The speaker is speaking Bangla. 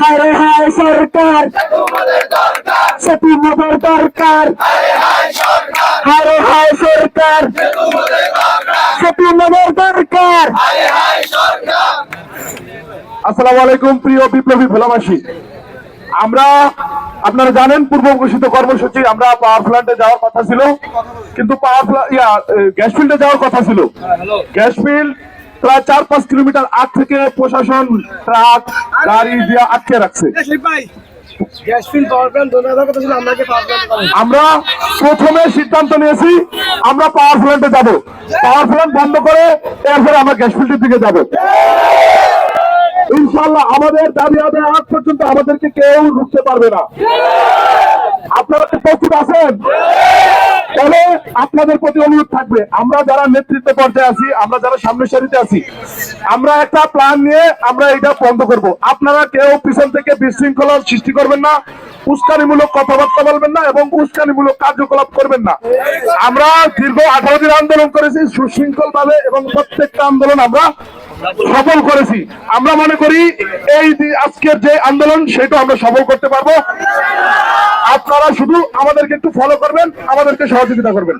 হায় রে হায় সরকার। সেতু মোদের দরকার। হায় রে হায় সরকার। সেতু মোদের দরকার। আসসালামু আলাইকুম প্রিয় বিপ্লবী ভোলাবাসী। আমরা আপনারা জানেন পূর্ব ঘোষিত কর্মসূচি আমরা পাওয়ার প্ল্যান্টে যাওয়ার কথা ছিল। কিন্তু পাওয়ার প্ল্যান্ট ইয়া গ্যাস ফিল্ডে যাওয়ার কথা ছিল। গ্যাস ফিল্ড প্রায় চার পাঁচ কিলোমিটার আগ থেকে প্রশাসন ট্রাক গাড়ি দিয়ে আটকে রাখছে। আমরা প্রথমে সিদ্ধান্ত নিয়েছি আমরা পাওয়ার প্ল্যান্টে যাব। পাওয়ার প্ল্যান্ট বন্ধ করে এরপরে আমরা গ্যাস ফিল্ডের দিকে যাব। ইনশাল্লাহ আমাদের দাবি আদায় আজ পর্যন্ত আমাদেরকে কেউ রুখতে পারবে না। আপনারা কি প্রস্তুত আছেন? তবে আপনাদের প্রতি অনুরোধ থাকবে। আমরা যারা নেতৃত্ব পর্যায়ে আছি, আমরা যারা সামনের সারিতে আছি, আমরা একটা প্ল্যান নিয়ে আমরা এটা বন্ধ করব। আপনারা কেউ পিছন থেকে বিশৃঙ্খলার সৃষ্টি করবেন না, উস্কানিমূলক কথাবার্তা বলবেন না এবং উস্কানিমূলক কার্যকলাপ করবেন না। আমরা দীর্ঘ আঠারো দিন আন্দোলন করেছি সুশৃঙ্খল ভাবে এবং প্রত্যেকটা আন্দোলন আমরা সফল করেছি। আমরা মনে করি এই আজকের যে আন্দোলন, সেটা আমরা সফল করতে পারব। আপনারা শুধু আমাদেরকে একটু ফলো করবেন আমাদেরকে সহযোগিতা করবেন।